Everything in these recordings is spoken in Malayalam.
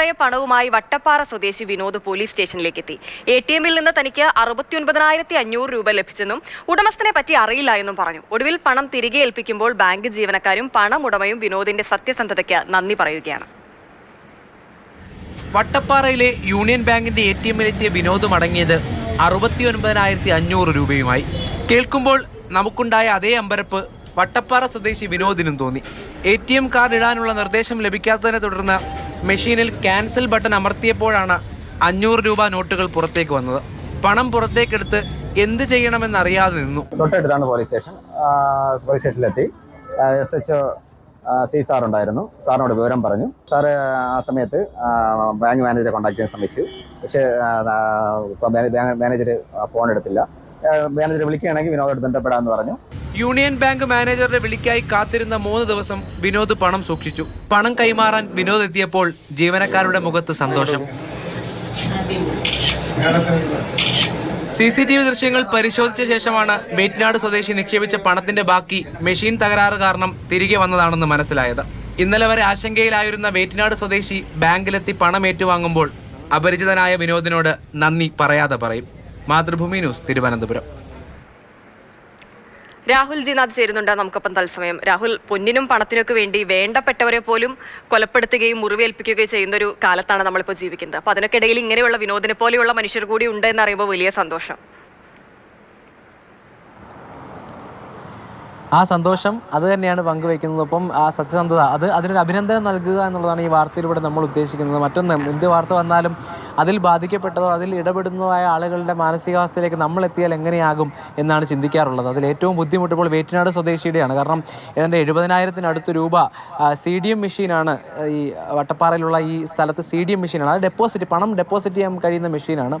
നിറയെ പണവുമായി വട്ടപ്പാറ സ്വദേശി വിനോദ് പോലീസ് സ്റ്റേഷനിലേക്ക് എത്തി എ ടി എമ്മിൽ നിന്ന് തനിക്ക് അറുപത്തിയൊൻപതിനായിരത്തി അഞ്ഞൂറ് രൂപ ലഭിച്ചെന്നും ഉടമസ്ഥനെ പറ്റി അറിയില്ല എന്നും പറഞ്ഞു. ഒടുവിൽ പണം തിരികെ ഏൽപ്പിക്കുമ്പോൾ ബാങ്ക് ജീവനക്കാരും പണമുടമയും വിനോദിന്റെ സത്യസന്ധതയ്ക്ക് നന്ദി പറയുകയാണ്. വട്ടപ്പാറയിലെ യൂണിയൻ ബാങ്കിന്റെ എ ടി എമ്മിലെത്തിയ വിനോദ് മടങ്ങിയത് അറുപത്തി ഒൻപതിനായിരത്തി അഞ്ഞൂറ് രൂപയുമായി. കേൾക്കുമ്പോൾ നമുക്കുണ്ടായ അതേ അമ്പരപ്പ് വട്ടപ്പാറ സ്വദേശി വിനോദിനും തോന്നി. എ ടി എം കാർഡ് ഇടാനുള്ള നിർദ്ദേശം ലഭിക്കാത്തതിനെ തുടർന്ന് മെഷീനിൽ ക്യാൻസൽ ബട്ടൺ അമർത്തിയപ്പോഴാണ് അഞ്ഞൂറ് രൂപ നോട്ടുകൾ പുറത്തേക്ക് വന്നത്. പണം പുറത്തേക്കെടുത്ത് എന്ത് ചെയ്യണമെന്നറിയാതെ നിന്നു. തൊട്ടടുത്താണ് പോലീസ് സ്റ്റേഷൻ പോലീസ് സ്റ്റേഷനിലെത്തി എസ് എച്ച് സി സാർ ഉണ്ടായിരുന്നു. സാറിനോട് വിവരം പറഞ്ഞു. സാറ് ആ സമയത്ത് ബാങ്ക് മാനേജറെ കോൺടാക്ട് ചെയ്യാൻ ശ്രമിച്ചു. പക്ഷേ മാനേജർ ഫോൺ എടുത്തില്ല. മാനേജർ വിളിക്കുകയാണെങ്കിൽ വിനോദമായിട്ട് ബന്ധപ്പെടാമെന്ന് പറഞ്ഞു. യൂണിയൻ ബാങ്ക് മാനേജറുടെ വിളിക്കായി കാത്തിരുന്ന മൂന്ന് ദിവസം വിനോദ് പണം സൂക്ഷിച്ചു. പണം കൈമാറാൻ വിനോദ് എത്തിയപ്പോൾ ജീവനക്കാരുടെ മുഖത്ത് സന്തോഷം. സി സി ടി വി ദൃശ്യങ്ങൾ പരിശോധിച്ച ശേഷമാണ് വേറ്റ്നാട് സ്വദേശി നിക്ഷേപിച്ച പണത്തിന്റെ ബാക്കി മെഷീൻ തകരാറ് കാരണം തിരികെ വന്നതാണെന്ന് മനസ്സിലായത്. ഇന്നലെ വരെ ആശങ്കയിലായിരുന്ന വേറ്റ്നാട് സ്വദേശി ബാങ്കിലെത്തി പണം ഏറ്റുവാങ്ങുമ്പോൾ അപരിചിതനായ വിനോദിനോട് നന്ദി പറയാതെ പറയും. മാതൃഭൂമി ന്യൂസ് തിരുവനന്തപുരം. രാഹുൽ ജിനാഥ് ചേരുന്നുണ്ട്. നമുക്കൊപ്പം തത്സമയം. രാഹുൽ പൊന്നിനും പണത്തിനൊക്കെ വേണ്ടി വേണ്ടപ്പെട്ടവരെ പോലും കൊലപ്പെടുത്തുകയും മുറിവേൽപ്പിക്കുകയും ചെയ്യുന്ന ഒരു കാലത്താണ് നമ്മളിപ്പോൾ ജീവിക്കുന്നത്. അപ്പൊ അതിനൊക്കിടയിൽ ഇങ്ങനെയുള്ള വിനോദിനെ പോലെയുള്ള മനുഷ്യർ കൂടി ഉണ്ട് എന്നറിയുമ്പോൾ വലിയ സന്തോഷം. ആ സന്തോഷം അത് തന്നെയാണ് പങ്കുവയ്ക്കുന്നത്. ഒപ്പം ആ സത്യസന്ധത അത് അതിനൊരു അഭിനന്ദനം നൽകുക എന്നുള്ളതാണ് ഈ വാർത്തയിലൂടെ നമ്മൾ ഉദ്ദേശിക്കുന്നത്. മറ്റൊന്ന് എന്ത് വാർത്ത വന്നാലും അതിൽ ബാധിക്കപ്പെട്ടതോ അതിൽ ഇടപെടുന്നതായ ആളുകളുടെ മാനസികാവസ്ഥയിലേക്ക് നമ്മൾ എത്തിയാൽ എങ്ങനെയാകും എന്നാണ് ചിന്തിക്കാറുള്ളത്. അതിൽ ഏറ്റവും ബുദ്ധിമുട്ട് ഇപ്പോൾ വേറ്റിനാട് സ്വദേശിയുടെയാണ്. കാരണം ഏതാണ്ട് എഴുപതിനായിരത്തിനടുത്ത് രൂപ സി ഡി എം മെഷീനാണ് ഈ വട്ടപ്പാറയിലുള്ള ഈ സ്ഥലത്ത് സി ഡി എം മെഷീനാണ്. അത് ഡെപ്പോസിറ്റ് പണം ഡെപ്പോസിറ്റ് ചെയ്യാൻ കഴിയുന്ന മെഷീനാണ്.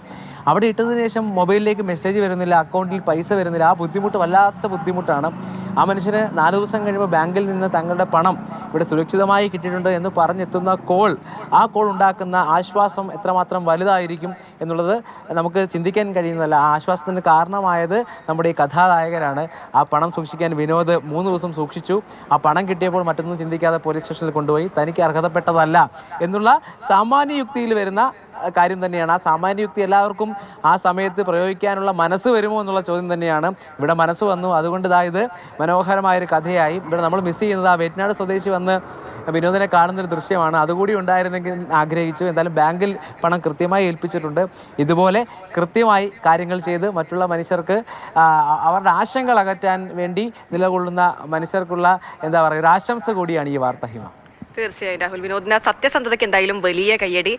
അവിടെ ഇട്ടതിന് ശേഷം മൊബൈലിലേക്ക് മെസ്സേജ് വരുന്നില്ല അക്കൗണ്ടിൽ പൈസ വരുന്നില്ല. ആ ബുദ്ധിമുട്ട് വല്ലാത്ത ബുദ്ധിമുട്ടാണ്. ആ മനുഷ്യന് നാല് ദിവസം കഴിയുമ്പോൾ ബാങ്കിൽ നിന്ന് തങ്ങളുടെ പണം ഇവിടെ സുരക്ഷിതമായി കിട്ടിയിട്ടുണ്ട് എന്ന് പറഞ്ഞെത്തുന്ന കോൾ ആ കോൾ ഉണ്ടാക്കുന്ന ആശ്വാസം എത്രമാത്രം വലുതായിരിക്കും എന്നുള്ളത് നമുക്ക് ചിന്തിക്കാൻ കഴിയുന്നതല്ല. ആ ആശ്വാസത്തിന് കാരണമായത് നമ്മുടെ ഈ കഥാനായകനാണ്. ആ പണം സൂക്ഷിക്കാൻ വിനോദ് മൂന്ന് ദിവസം സൂക്ഷിച്ചു. ആ പണം കിട്ടിയപ്പോൾ മറ്റൊന്നും ചിന്തിക്കാതെ പോലീസ് സ്റ്റേഷനിൽ കൊണ്ടുപോയി. തനിക്ക് അർഹതപ്പെട്ടതല്ല എന്നുള്ള സാമാന്യ യുക്തിയിൽ വരുന്ന കാര്യം തന്നെയാണ്. ആ സാമാന്യ യുക്തി എല്ലാവർക്കും ആ സമയത്ത് പ്രയോഗിക്കാനുള്ള മനസ്സ് വരുമോ എന്നുള്ള ചോദ്യം തന്നെയാണ്. ഇവിടെ മനസ്സ് വന്നു. അതുകൊണ്ട് ഇതായത് മനോഹരമായൊരു കഥയായി. ഇവിടെ നമ്മൾ മിസ് ചെയ്യുന്നത് ആ വേറ്റനാട് സ്വദേശി വന്ന് വിനോദിനെ കാണുന്നൊരു ദൃശ്യമാണ്. അതുകൂടി ഉണ്ടായിരുന്നെങ്കിൽ ആഗ്രഹിച്ചു. എന്തായാലും ബാങ്കിൽ പണം കൃത്യമായി ഏൽപ്പിച്ചിട്ടുണ്ട്. ഇതുപോലെ കൃത്യമായി കാര്യങ്ങൾ ചെയ്ത് മറ്റുള്ള മനുഷ്യർക്ക് അവരുടെ ആശങ്കകൾ അകറ്റാൻ വേണ്ടി നിലകൊള്ളുന്ന മനുഷ്യർക്കുള്ള എന്താ പറയുക ഒരു ആശംസ കൂടിയാണ് ഈ വാർത്ത ഹിമ. തീർച്ചയായും രാഹുൽ. വിനോദിന് സത്യസന്ധതയ്ക്ക് എന്തായാലും വലിയ കയ്യടി.